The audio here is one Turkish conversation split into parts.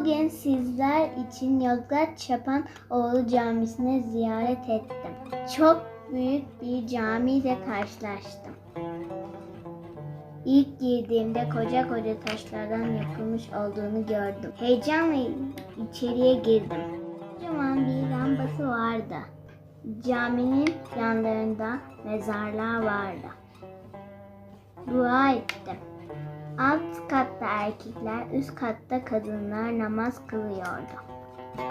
Bugün sizler için Yozgat Çapanoğlu Camisi'ne ziyaret ettim. Çok büyük bir camiyle karşılaştım. İlk girdiğimde koca koca taşlardan yapılmış olduğunu gördüm. Heyecanla içeriye girdim. Kocaman bir lambası vardı. Caminin yanlarında mezarlar vardı. Dua ettim. Alt katta erkekler, üst katta kadınlar namaz kılıyordu.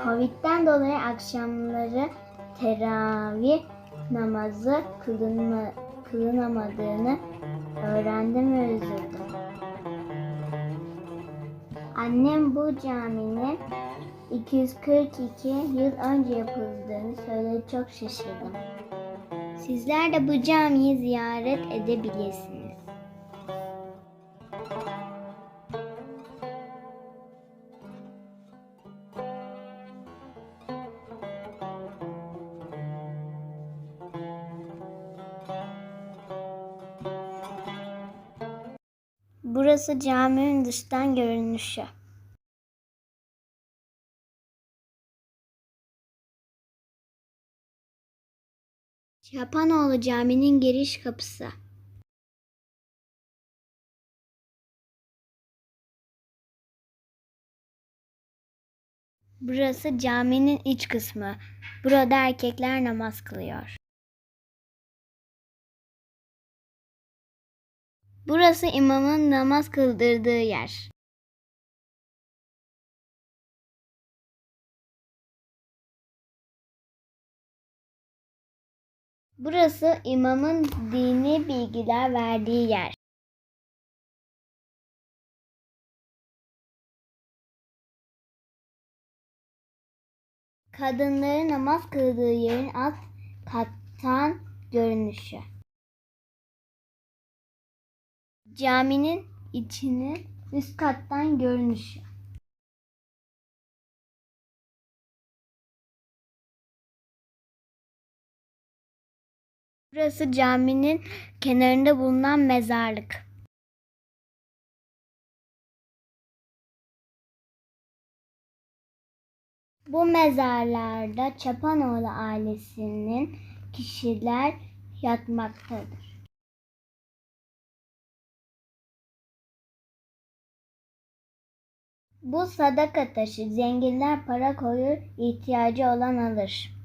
Covid'den dolayı akşamları teravih namazı kılınma, kılınamadığını öğrendim ve üzüldüm. Annem bu caminin 242 yıl önce yapıldığını söyledi çok şaşırdım. Sizler de bu camiyi ziyaret edebilirsiniz. Burası caminin dıştan görünüşü. Çapanoğlu Camii'nin giriş kapısı. Burası caminin iç kısmı. Burada erkekler namaz kılıyor. Burası imamın namaz kıldırdığı yer. Burası imamın dini bilgiler verdiği yer. Kadınların namaz kıldığı yerin alt kattan görünüşü. Caminin içini üst kattan görünüşü. Burası caminin kenarında bulunan mezarlık. Bu mezarlarda Çapanoğlu ailesinin kişiler yatmaktadır. Bu sadaka taşı zenginler para koyur, ihtiyacı olan alır.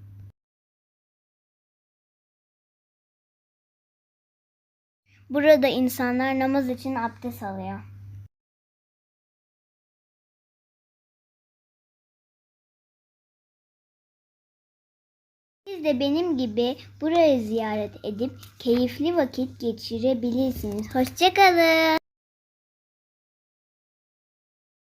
Burada insanlar namaz için abdest alıyor. Siz de benim gibi burayı ziyaret edip keyifli vakit geçirebilirsiniz. Hoşçakalın.